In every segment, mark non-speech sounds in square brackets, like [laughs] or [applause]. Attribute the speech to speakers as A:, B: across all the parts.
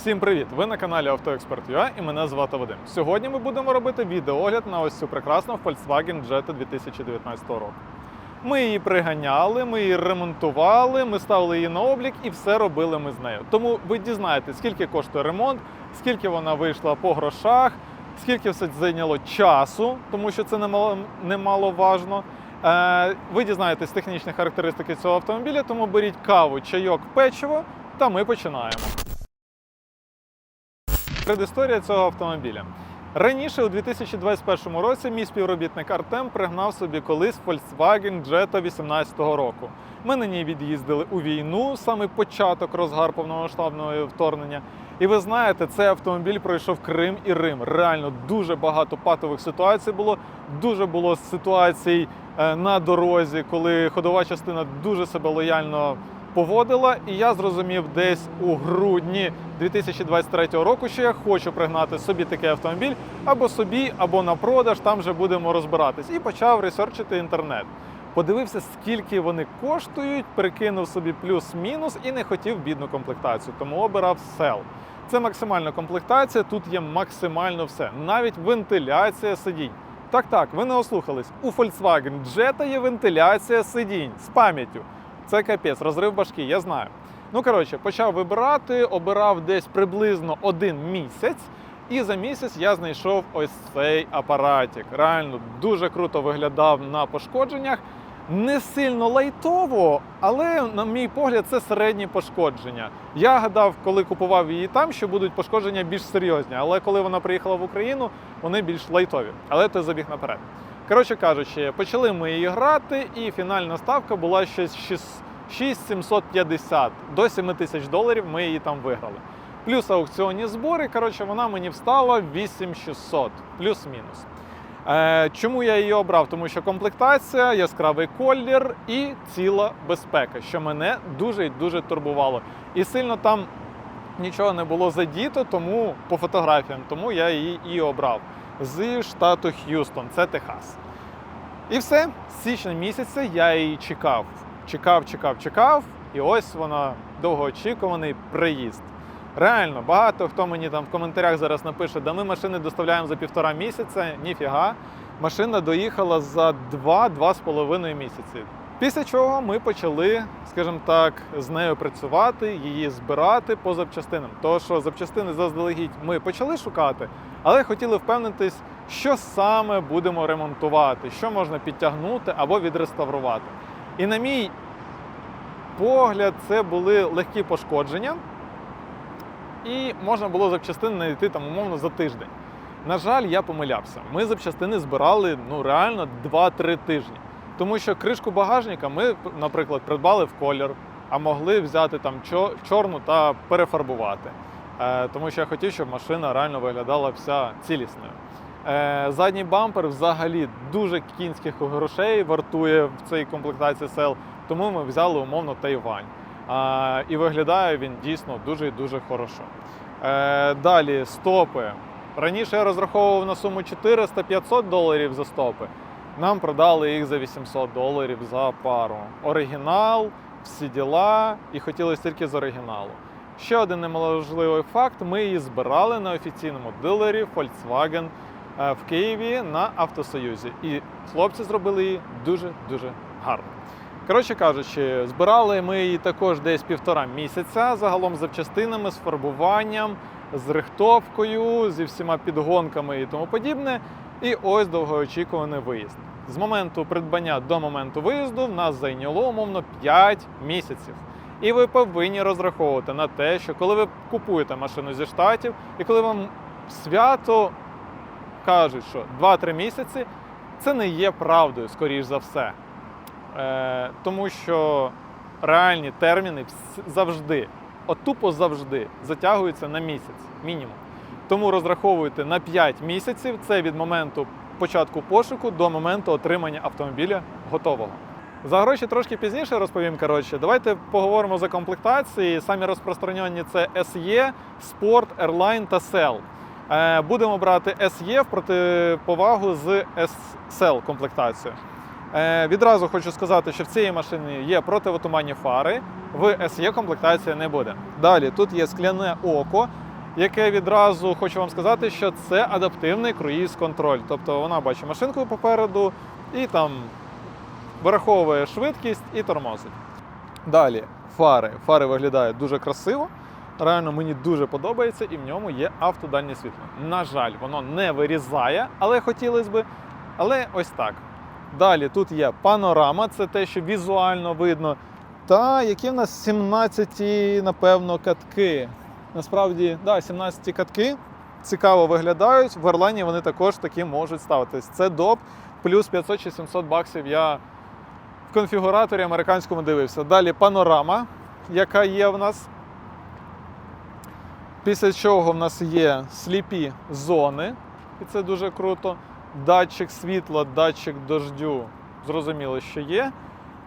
A: Всім привіт! Ви на каналі AutoExpert.ua і мене звати Вадим. Сьогодні ми будемо робити відеоогляд на ось цю прекрасну Volkswagen Jetta 2019 року. Ми її приганяли, ми її ремонтували, ми ставили її на облік і все робили ми з нею. Тому ви дізнаєтесь, скільки коштує ремонт, скільки вона вийшла по грошах, скільки все зайняло часу, тому що це немало, немаловажно. Е, Ви дізнаєтесь технічні характеристики цього автомобіля, тому беріть каву, чайок, печиво, та ми починаємо. Предісторія цього автомобіля. Раніше, у 2021 році, мій співробітник Артем пригнав собі колись Volkswagen Jetta 18 року. Ми на ній від'їздили у війну, саме початок розгар повномасштабного вторгнення. І ви знаєте, цей автомобіль пройшов Крим і Рим. Реально дуже багато патових ситуацій було. Дуже було ситуацій е, на дорозі, коли ходова частина дуже себе лояльно поводила, і я зрозумів десь у грудні 2023 року, що я хочу пригнати собі такий автомобіль або собі, або на продаж. Там вже будемо розбиратись. І почав ресерчити інтернет. Подивився, скільки вони коштують, прикинув собі плюс-мінус і не хотів бідну комплектацію, тому обирав сел. Це максимальна комплектація, тут є максимально все, навіть вентиляція сидінь. Так, так, ви не ослухались. У Volkswagen Jetta є вентиляція сидінь з пам'яттю. Це капець, розрив башки, я знаю. Ну, коротше, почав вибирати, обирав десь приблизно один місяць, і за місяць я знайшов ось цей апаратик. Реально дуже круто виглядав на пошкодженнях. Не сильно лайтово, але, на мій погляд, це середні пошкодження. Я гадав, коли купував її там, що будуть пошкодження більш серйозні. Але коли вона приїхала в Україну, вони більш лайтові. Але то забіг наперед. Коротше кажучи, почали ми її грати, і фінальна ставка була щось 6750 до 7 тисяч доларів. Ми її там виграли. Плюс аукціонні збори. Коротше, вона мені встала 8600, плюс-мінус. Е, чому я її обрав? Тому що комплектація, яскравий колір і ціла безпека, що мене дуже і дуже турбувало. І сильно там нічого не було задіто, тому по фотографіям, тому я її і обрав з штату Х'юстон, це Техас. І все, з січня місяця я її чекав. Чекав, чекав, чекав, і ось вона довгоочікуваний приїзд. Реально, багато хто мені там в коментарях зараз напише, да ми машини доставляємо за півтора місяця. Ніфіга. Машина доїхала за 2-2,5 місяці. Після чого ми почали, скажімо так, з нею працювати, її збирати по запчастинам. Тому що запчастини заздалегідь ми почали шукати, але хотіли впевнитись, що саме будемо ремонтувати, що можна підтягнути або відреставрувати. І на мій погляд, це були легкі пошкодження, і можна було запчастини знайти там умовно за тиждень. На жаль, я помилявся. Ми запчастини збирали ну реально 2-3 тижні. Тому що кришку багажника ми, наприклад, придбали в колір, а могли взяти там чорну та перефарбувати. Е, тому що я хотів, щоб машина реально виглядала вся цілісною. Е, задній бампер взагалі дуже кінських грошей вартує в цій комплектації сел, тому ми взяли умовно Тайвань. І виглядає він дійсно дуже і дуже хорошо. Е, далі стопи. Раніше я розраховував на суму 400-500 доларів за стопи. Нам продали їх за 800 доларів за пару. Оригінал, всі діла, і хотілося тільки з оригіналу. Ще один немаловажливий факт: ми її збирали на офіційному дилері Volkswagen е, в Києві на автосоюзі. І хлопці зробили її дуже-дуже гарно. Коротше кажучи, збирали ми її також десь півтора місяця, загалом з запчастинами, з фарбуванням, з рихтовкою, зі всіма підгонками і тому подібне. І ось довгоочікуваний виїзд. З моменту придбання до моменту виїзду в нас зайняло умовно 5 місяців. І ви повинні розраховувати на те, що коли ви купуєте машину зі штатів, і коли вам свято кажуть, що 2-3 місяці, це не є правдою, скоріш за все. Е, тому що реальні терміни завжди, от тупо завжди затягуються на місяць, мінімум. Тому розраховуйте на 5 місяців, це від моменту початку пошуку до моменту отримання автомобіля готового. За гроші трошки пізніше розповім. Коротше, давайте поговоримо за комплектації. Самі розпространені це SE, Sport, Airline та Cell. Е, Будемо брати SE в протиповагу з SL комплектацією. Е, Відразу хочу сказати, що в цій машині є противотуманні фари, в SE комплектація не буде. Далі тут є скляне око. яке відразу хочу вам сказати, що це адаптивний круїз-контроль. Тобто вона бачить машинку попереду і там вираховує швидкість і тормозить. Далі фари. Фари виглядають дуже красиво. Реально мені дуже подобається, і в ньому є автодальнє світло. На жаль, воно не вирізає, але хотілося би. Але ось так. Далі тут є панорама, це те, що візуально видно. Та які в нас 17, напевно, катки. Насправді, да, 17 катки цікаво виглядають. В Орлені вони також такі можуть ставитись. Це доп, плюс 500 чи 700 баксів я в конфігураторі американському дивився. Далі панорама, яка є в нас. Після чого в нас є сліпі зони, і це дуже круто. Датчик світла, датчик дождю, зрозуміло, що є.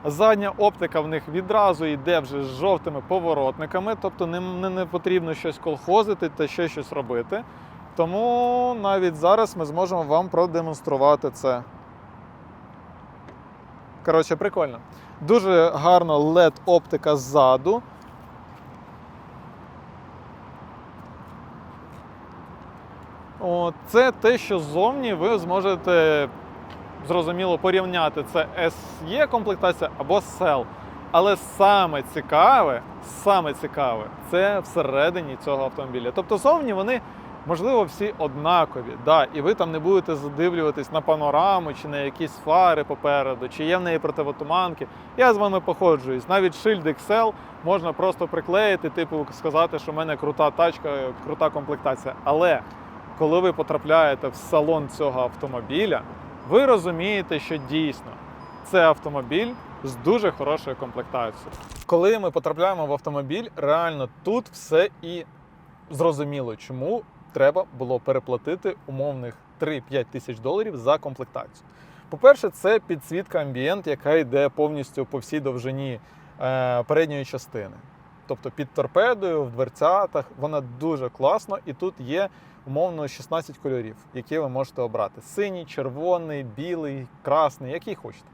A: Задня оптика в них відразу йде вже з жовтими поворотниками, тобто не, не, не потрібно щось колхозити та ще щось робити. Тому навіть зараз ми зможемо вам продемонструвати це. Коротше, прикольно. Дуже гарно LED оптика ззаду. О, це те, що ззовні ви зможете зрозуміло порівняти. Це SE комплектація або SEL. Але саме цікаве, саме цікаве, це всередині цього автомобіля. Тобто зовні вони, можливо, всі однакові. Да, і ви там не будете задивлюватись на панораму чи на якісь фари попереду, чи є в неї противотуманки. Я з вами походжуюсь. Навіть шильд Excel можна просто приклеїти, типу сказати, що в мене крута тачка, крута комплектація. Але коли ви потрапляєте в салон цього автомобіля, ви розумієте, що дійсно це автомобіль з дуже хорошою комплектацією. Коли ми потрапляємо в автомобіль, реально тут все і зрозуміло, чому треба було переплатити умовних 3-5 тисяч доларів за комплектацію. По-перше, це підсвітка амбієнт, яка йде повністю по всій довжині е, передньої частини. Тобто під торпедою, в дверцятах, вона дуже класно, і тут є умовно 16 кольорів, які ви можете обрати: синій, червоний, білий, красний, який хочете.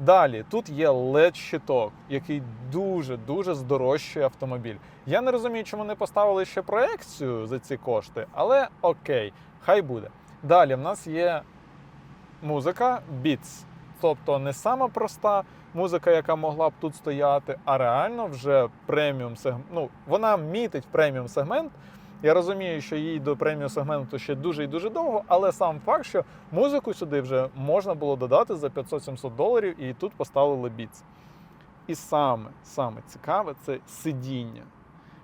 A: Далі тут є LED-щиток, який дуже-дуже здорожчує автомобіль. Я не розумію, чому не поставили ще проекцію за ці кошти, але окей, хай буде. Далі в нас є музика Beats. Тобто не сама проста музика, яка могла б тут стояти, а реально вже преміум сегмент. Ну, вона мітить преміум сегмент. Я розумію, що їй до преміум сегменту ще дуже і дуже довго, але сам факт, що музику сюди вже можна було додати за 500-700 доларів, і тут поставили біц. І саме, саме цікаве це сидіння.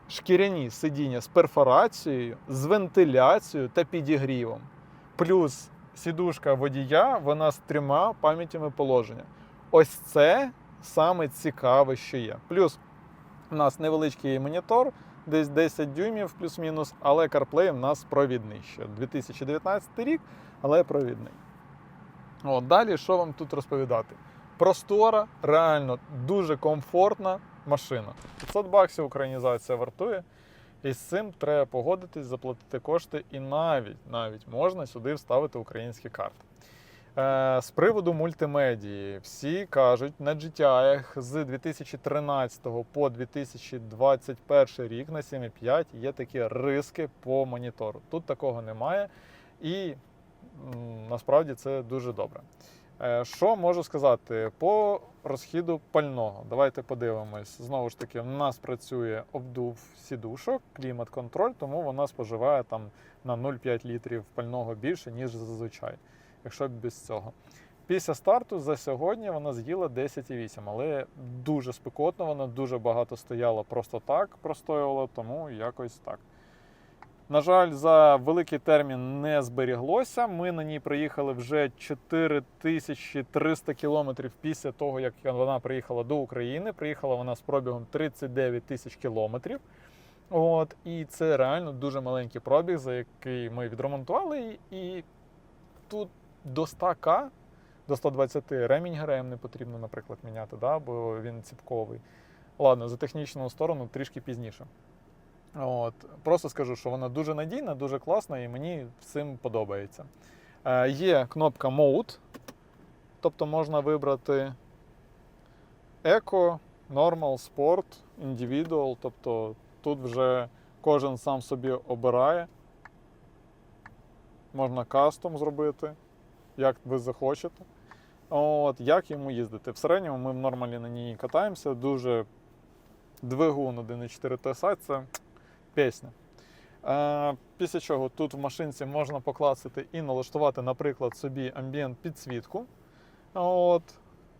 A: Шкіряні сидіння з перфорацією, з вентиляцією та підігрівом. Плюс сідушка водія, вона з трьома пам'ятями положення. Ось це саме цікаве, що є. Плюс у нас невеличкий монітор, десь 10 дюймів плюс-мінус, але CarPlay в нас провідний ще. 2019 рік, але провідний. От, далі, що вам тут розповідати? Простора, реально дуже комфортна машина. 500 баксів українізація вартує. І з цим треба погодитись, заплатити кошти, і навіть навіть можна сюди вставити українські карти. Е, з приводу мультимедії, всі кажуть, на GTI з 2013 по 2021 рік на 7.5 є такі риски по монітору. Тут такого немає, і насправді це дуже добре. Е, Що можу сказати по розхіду пального? Давайте подивимось. Знову ж таки, в нас працює обдув сідушок, клімат-контроль, тому вона споживає там на 0,5 літрів пального більше, ніж зазвичай, якщо без цього. Після старту за сьогодні вона з'їла 10,8, але дуже спекотно, вона дуже багато стояла просто так, простоювала, тому якось так. На жаль, за великий термін не зберіглося. Ми на ній проїхали вже 4300 кілометрів після того, як вона приїхала до України. Приїхала вона з пробігом 39 тисяч кілометрів. От, і це реально дуже маленький пробіг, за який ми відремонтували. І тут до 100к, до 120 ремінь ГРМ не потрібно, наприклад, міняти, да, бо він ціпковий. Ладно, за технічну сторону трішки пізніше. От, Просто скажу, що вона дуже надійна, дуже класна і мені всім подобається. Е, є кнопка Mode, тобто можна вибрати Eco, Normal, Sport, Individual. Тобто тут вже Кожен сам собі обирає. Можна кастом зробити, як ви захочете. От, як йому їздити? В середньому ми в нормалі на ній катаємося. Дуже двигун 1.4 TSI це пісня. Е, після чого тут в машинці можна покласти і налаштувати, наприклад, собі амбієнт підсвітку. От,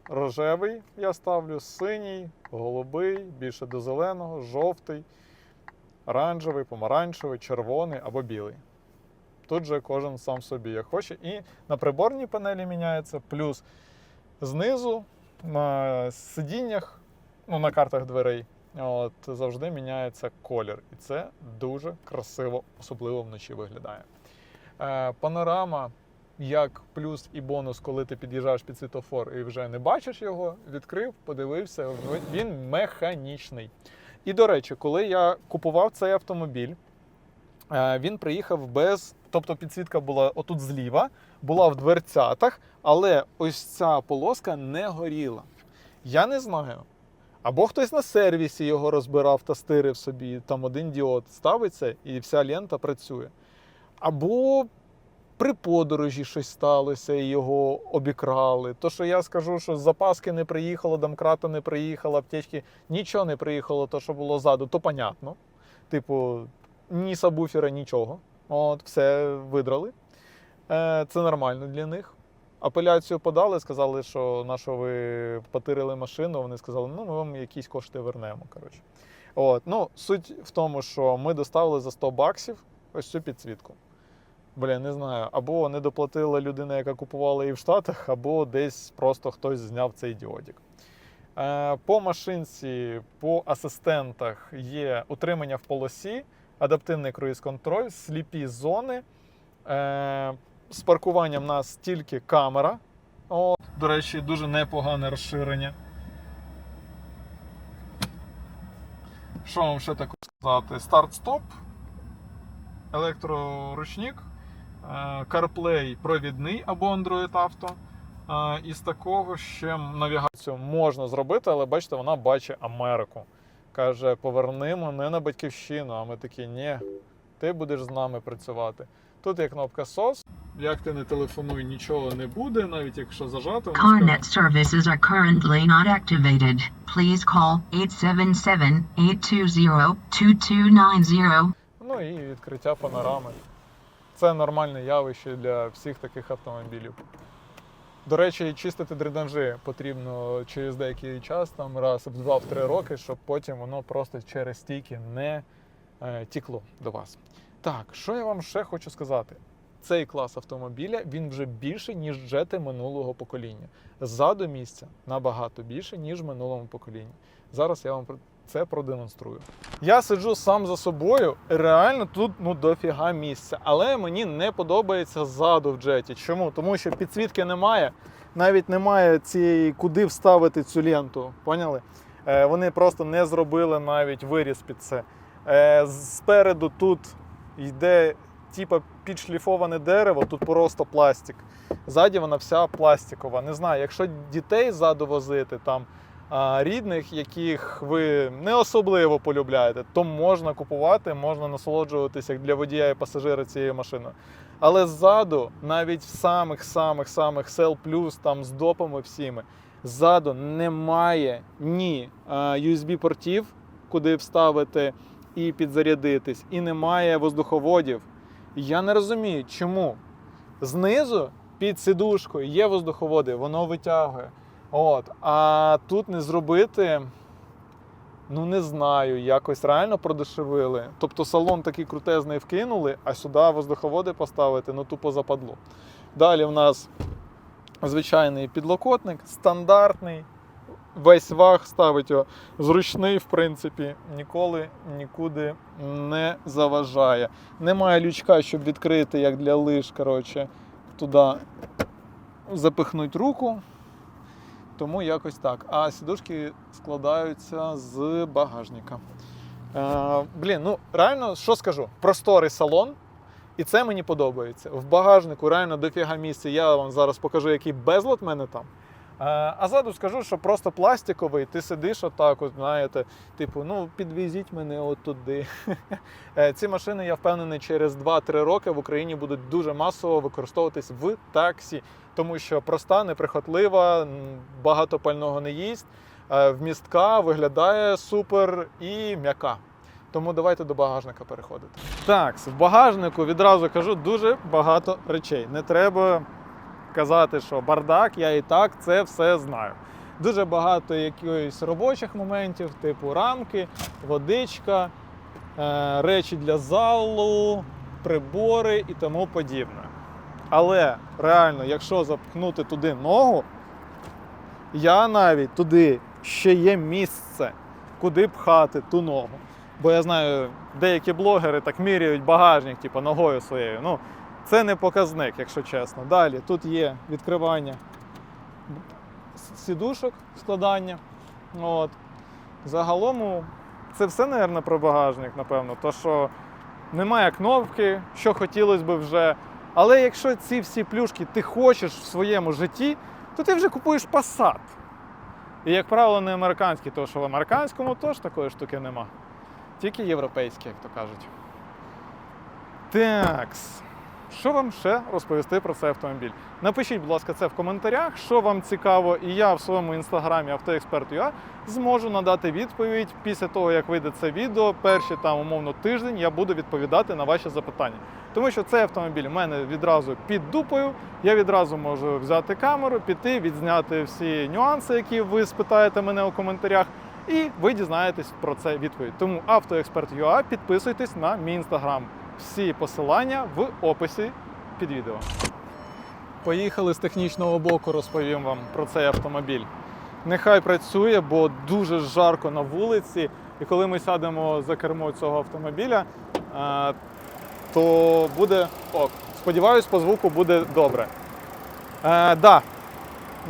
A: рожевий я ставлю, синій, голубий, більше до зеленого, жовтий, оранжевий, помаранчевий, червоний або білий. Тут же кожен сам собі як хоче. І на приборній панелі міняється, плюс знизу на сидіннях, ну, на картах дверей, от, завжди міняється колір. І це дуже красиво, особливо вночі виглядає. Е, панорама, як плюс і бонус, коли ти під'їжджаєш під світофор і вже не бачиш його, відкрив, подивився, він механічний. І до речі, коли я купував цей автомобіль, е, він приїхав без. Тобто підсвітка була отут зліва, була в дверцятах, але ось ця полоска не горіла. Я не знаю. Або хтось на сервісі його розбирав та стирив собі, там один діод ставиться і вся лента працює. Або при подорожі щось сталося і його обікрали. То, що я скажу, що запаски не приїхало, домкрата не приїхала, аптечки, нічого не приїхало, то, що було ззаду, то понятно. Типу, ні сабвуфера, нічого. От, все видрали. Е, Це нормально для них. Апеляцію подали, сказали, що на що ви потирили машину. Вони сказали, ну ми вам якісь кошти вернемо. Коротше. От. Ну, суть в тому, що ми доставили за 100 баксів ось цю підсвітку. Блін, не знаю. Або не доплатила людина, яка купувала її в Штатах, або десь просто хтось зняв цей діодік. Е, По машинці, по асистентах є утримання в полосі, адаптивний круїз-контроль, сліпі зони. Е, З паркуванням в нас тільки камера. О, до речі, дуже непогане розширення. Що вам ще таке сказати? Старт-стоп, електроручник, е, CarPlay провідний або Android Auto. Е, Із такого ще навігацію можна зробити, але бачите, вона бачить Америку. Каже: поверни мене на батьківщину. А ми такі, ні, ти будеш з нами працювати. Тут є кнопка SOS. Як ти не телефонуй, нічого не буде, навіть якщо зажати.
B: CarNet services are currently not activated. Please call 877-820-2290.
A: Ну і відкриття панорами. Це нормальне явище для всіх таких автомобілів. До речі, чистити дренажі потрібно через деякий час, там раз в 2-3 роки, щоб потім воно просто через стійки не е, тікло до вас. Так, що я вам ще хочу сказати? Цей клас автомобіля він вже більше, ніж джети минулого покоління. Ззаду місця набагато більше, ніж в минулому поколінні. Зараз я вам це продемонструю. Я сиджу сам за собою, реально тут ну дофіга місця. Але мені не подобається ззаду в джеті. Чому? Тому що підсвітки немає, навіть немає цієї, куди вставити цю ленту. Поняли? Е, вони просто не зробили навіть виріз під це. Е, спереду тут йде типа підшліфоване дерево, тут просто пластик. Ззаді вона вся пластикова. Не знаю, якщо дітей ззаду возити, там рідних, яких ви не особливо полюбляєте, то можна купувати, можна насолоджуватися як для водія і пасажира цієї машини. Але ззаду, навіть в самих-самих-самих Sell Plus, там з допами всіми, ззаду немає ні USB-портів, куди вставити і підзарядитись, і немає воздуховодів. Я не розумію, чому знизу під сидушкою є воздуховоди, воно витягує. От, а тут не зробити, ну не знаю, якось реально продешевили. Тобто салон такий крутезний вкинули, а сюди воздуховоди поставити, ну тупо западло. Далі в нас звичайний підлокотник, стандартний. Весь ваг ставить його зручний, в принципі, ніколи нікуди не заважає. Немає лючка, щоб відкрити, як для лиж, коротше, туди запихнуть руку. Тому якось так. А сідушки складаються з багажника. Е, блін, ну реально, що скажу? Просторий салон, і це мені подобається. В багажнику реально дофіга місця. Я вам зараз покажу, який безлад в мене там. Е, А ззаду скажу, що просто пластиковий, ти сидиш отак, от, знаєте, типу, ну підвезіть мене от туди. [laughs] Е, Ці машини, я впевнений, через 2-3 роки в Україні будуть дуже масово використовуватись в таксі, тому що проста, неприхотлива, багато пального не їсть, е, вмістка, виглядає супер і м'яка. Тому давайте до багажника переходити. Так, в багажнику відразу кажу дуже багато речей. Не треба казати, що бардак, я і так це все знаю. Дуже багато якихось робочих моментів, типу рамки, водичка, е, речі для залу, прибори і тому подібне. Але реально, якщо запхнути туди ногу, я навіть туди ще є місце, куди пхати ту ногу. Бо я знаю, деякі блогери так міряють багажник, типу, ногою своєю. Ну, це не показник, якщо чесно. Далі тут є відкривання сідушок, складання. От. Загалом це все, мабуть, про багажник, напевно. То, що немає кнопки, що хотілося б вже. Але якщо ці всі плюшки ти хочеш в своєму житті, то ти вже купуєш Passat. І, як правило, не американський, тому що в американському теж такої штуки нема. Тільки європейські, як то кажуть. Такс. Що вам ще розповісти про цей автомобіль? Напишіть, будь ласка, це в коментарях, що вам цікаво, і я в своєму інстаграмі автоексперт.ua зможу надати відповідь після того, як вийде це відео. Перші там умовно тиждень я буду відповідати на ваші запитання. Тому що цей автомобіль у мене відразу під дупою. Я відразу можу взяти камеру, піти, відзняти всі нюанси, які ви спитаєте мене у коментарях. І ви дізнаєтесь про це відповідь. Тому автоексперт.ua підписуйтесь на мій інстаграм. Всі посилання в описі під відео. Поїхали з технічного боку, розповім вам про цей автомобіль. Нехай працює, бо дуже жарко на вулиці. І коли ми сядемо за кермо цього автомобіля, е, то буде ок. Сподіваюсь, по звуку буде добре. Е, да,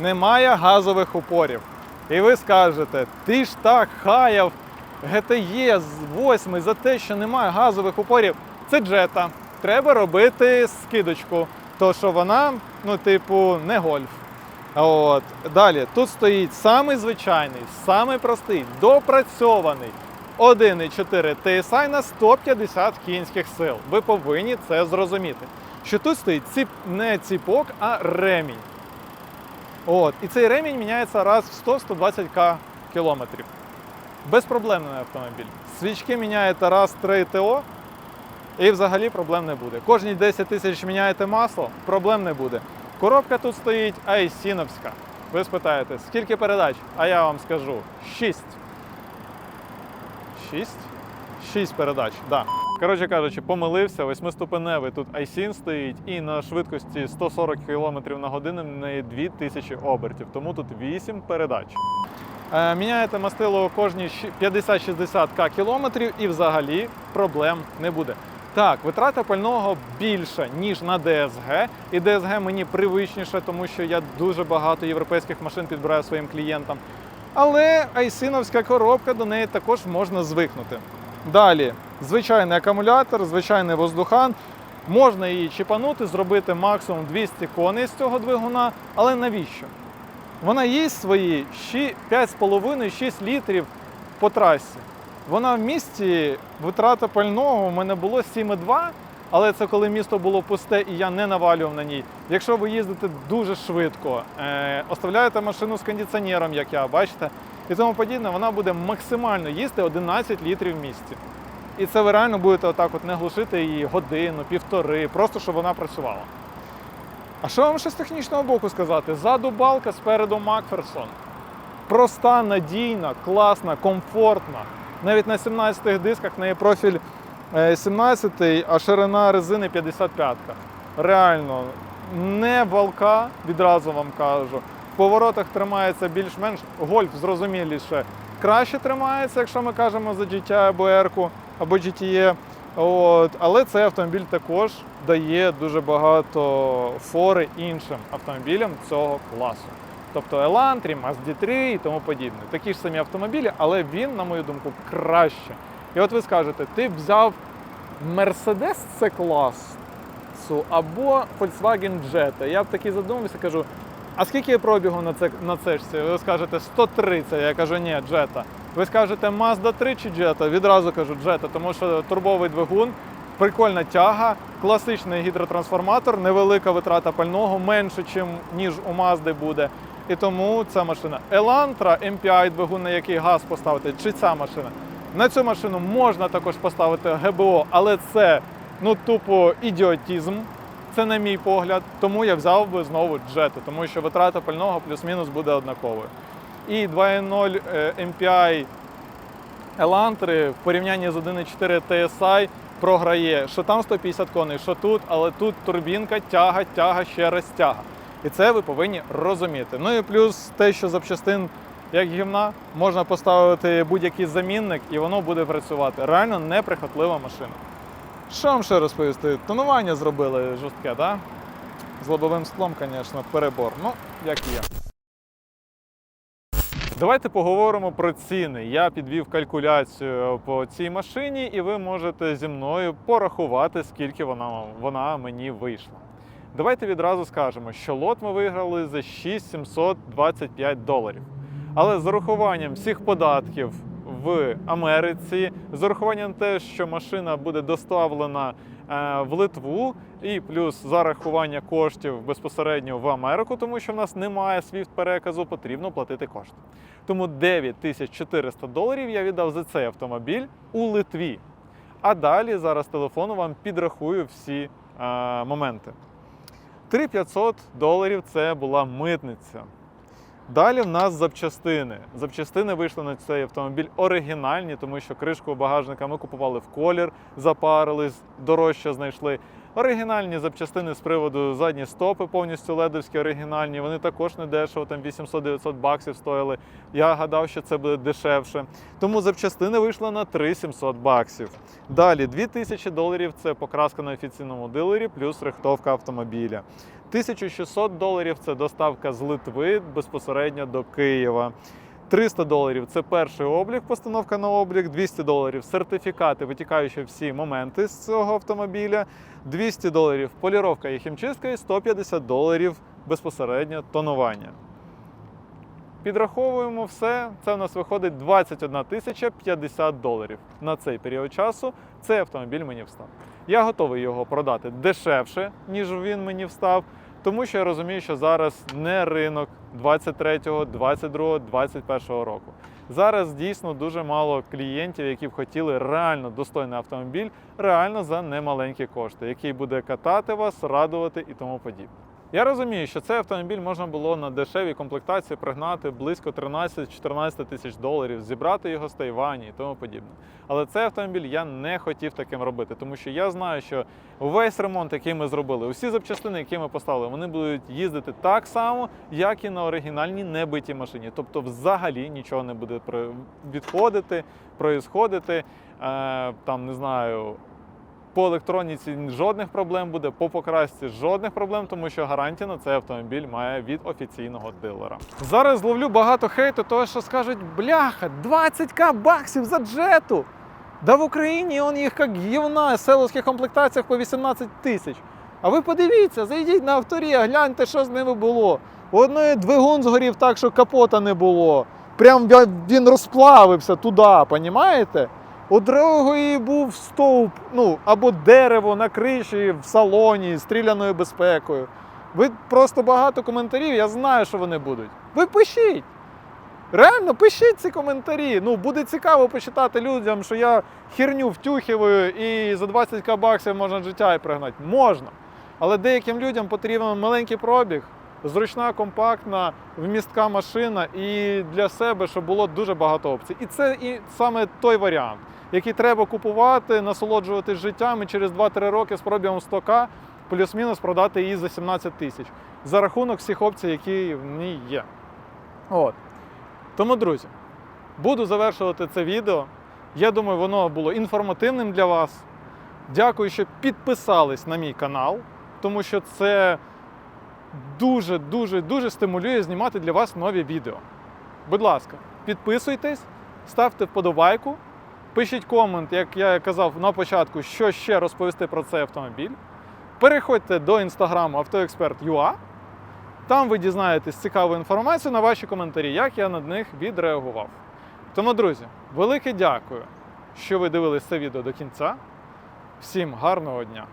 A: немає газових упорів. І ви скажете, ти ж так хаяв GTE з 8 за те, що немає газових упорів. Це джета. Треба робити скидочку, то що вона, ну, типу, не гольф. От. Далі, тут стоїть самий звичайний, самий простий, допрацьований 1,4 TSI на 150 кінських сил. Ви повинні це зрозуміти. Що тут стоїть ціп, не ціпок, а ремінь. От. І цей ремінь міняється раз в 100-120к кілометрів. Безпроблемний автомобіль. Свічки міняєте раз 3 ТО, і взагалі проблем не буде. Кожні 10 тисяч міняєте масло, проблем не буде. Коробка тут стоїть айсіновська. Ви спитаєте, скільки передач? А я вам скажу 6. 6? 6 передач, так. Да. Коротше кажучи, помилився, восьмиступеневий тут айсін стоїть і на швидкості 140 км на годину в неї 2000 обертів, тому тут 8 передач. Е, Міняєте мастило кожні 50-60к кілометрів і взагалі проблем не буде. Так, витрата пального більша, ніж на DSG, і DSG мені привичніше, тому що я дуже багато європейських машин підбираю своїм клієнтам. Але айсиновська коробка до неї також можна звикнути. Далі, звичайний акумулятор, звичайний воздухан. Можна її чіпанути, зробити максимум 200 коней з цього двигуна, але навіщо? Вона їсть свої щі- 5,5-6 літрів по трасі. Вона в місті, витрата пального у мене було 7,2, але це коли місто було пусте і я не навалював на ній. Якщо ви їздите дуже швидко, е, оставляєте машину з кондиціонером, як я, бачите, і тому подібне, вона буде максимально їсти 11 літрів в місті. І це ви реально будете отак от не глушити її годину, півтори, просто щоб вона працювала. А що вам ще з технічного боку сказати? Ззаду балка, спереду Макферсон. Проста, надійна, класна, комфортна. Навіть на 17 дисках в неї профіль е, 17, а ширина резини 55. Реально, не валка, відразу вам кажу. В поворотах тримається більш-менш гольф зрозуміліше. Краще тримається, якщо ми кажемо за GTI або R або GTE. От, але цей автомобіль також дає дуже багато фори іншим автомобілям цього класу. Тобто Elantra, Mazda 3 і тому подібне. Такі ж самі автомобілі, але він, на мою думку, краще. І от ви скажете, ти б взяв Mercedes C класу або Volkswagen Jetta. Я б такий задумався, кажу, А скільки є пробігу на, це, на цешці? Ви скажете 130. Я кажу, ні, джета. Ви скажете Mazda 3 чи джета? Відразу кажу джета, тому що турбовий двигун, прикольна тяга, класичний гідротрансформатор, невелика витрата пального, менше, ніж у Mazda буде. І тому ця машина. Elantra MPI двигун, на який газ поставити, чи ця машина. На цю машину можна також поставити ГБО, але це ну тупо ідіотізм. Це на мій погляд. Тому я взяв би знову джету, тому що витрата пального плюс-мінус буде однаковою. І 2.0 е, MPI Elantra в порівнянні з 1.4 TSI програє, що там 150 коней, що тут, але тут турбінка, тяга, тяга, ще раз тяга. І це ви повинні розуміти. Ну і плюс те, що запчастин як гімна, можна поставити будь-який замінник і воно буде працювати. Реально неприхотлива машина. Що вам ще розповісти? Тонування зробили жорстке, так? З лобовим склом, звісно, перебор. Ну, як є. Давайте поговоримо про ціни. Я підвів калькуляцію по цій машині, і ви можете зі мною порахувати, скільки вона, вона мені вийшла. Давайте відразу скажемо, що лот ми виграли за 6725 доларів. Але з урахуванням всіх податків в Америці, з урахуванням те, що машина буде доставлена е, в Литву, і плюс зарахування коштів безпосередньо в Америку, тому що в нас немає свіфт переказу, потрібно платити кошти. Тому 9400 доларів я віддав за цей автомобіль у Литві. А далі зараз телефону вам підрахую всі е, моменти. 3500 доларів це була митниця. Далі в нас запчастини. Запчастини вийшли на цей автомобіль оригінальні, тому що кришку багажника ми купували в колір, запарились, дорожче знайшли. Оригінальні запчастини з приводу задні стопи, повністю ледовські оригінальні. Вони також не дешево, там 800-900 баксів стоїли. Я гадав, що це буде дешевше. Тому запчастини вийшли на 3700 баксів. Далі 2000 доларів це покраска на офіційному дилері, плюс рихтовка автомобіля. 1600 доларів це доставка з Литви безпосередньо до Києва. 300 доларів це перший облік, постановка на облік, 200 доларів сертифікати, витікаючи всі моменти з цього автомобіля, 200 доларів поліровка і хімчистка, і 150 доларів безпосередньо тонування. Підраховуємо все. Це у нас виходить 21 тисяча 50 доларів. На цей період часу цей автомобіль мені встав. Я готовий його продати дешевше, ніж він мені встав, тому що я розумію, що зараз не ринок 23, 22, 21 року. Зараз дійсно дуже мало клієнтів, які б хотіли реально достойний автомобіль, реально за немаленькі кошти, який буде катати вас, радувати і тому подібне. Я розумію, що цей автомобіль можна було на дешевій комплектації пригнати близько 13-14 тисяч доларів, зібрати його з Тайвані і тому подібне. Але цей автомобіль я не хотів таким робити, тому що я знаю, що весь ремонт, який ми зробили, усі запчастини, які ми поставили, вони будуть їздити так само, як і на оригінальній небитій машині. Тобто, взагалі нічого не буде відходити, проїсходити. Е, там не знаю. По електроніці жодних проблем буде, по покрасці жодних проблем, тому що гарантія на цей автомобіль має від офіційного дилера. Зараз зловлю багато хейту, того що скажуть, бляха, 20к баксів за джету. Да в Україні он їх як гівна в селовських комплектаціях по 18 тисяч. А ви подивіться, зайдіть на авторія, гляньте, що з ними було. У одної двигун згорів так, що капота не було. Прям він розплавився туди, понімаєте? У другої був стовп, ну або дерево на криші в салоні з стріляною безпекою. Ви просто багато коментарів, я знаю, що вони будуть. Ви пишіть. Реально, пишіть ці коментарі. Ну, буде цікаво почитати людям, що я херню втюхиваю і за 20к баксів можна життя і пригнати. Можна. Але деяким людям потрібен маленький пробіг, зручна, компактна, вмістка машина і для себе, щоб було дуже багато опцій. І це і саме той варіант, який треба купувати, насолоджуватись життям і через 2-3 роки з пробігом 100к плюс-мінус продати її за 17 тисяч за рахунок всіх опцій, які в ній є. От. Тому, друзі, буду завершувати це відео. Я думаю, воно було інформативним для вас. Дякую, що підписались на мій канал, тому що це дуже, дуже, дуже стимулює знімати для вас нові відео. Будь ласка, підписуйтесь, ставте вподобайку, пишіть комент, як я казав на початку, що ще розповісти про цей автомобіль. Переходьте до інстаграму автоексперт.ua Там ви дізнаєтесь цікаву інформацію на ваші коментарі, як я на них відреагував. Тому, друзі, велике дякую, що ви дивились це відео до кінця. Всім гарного дня!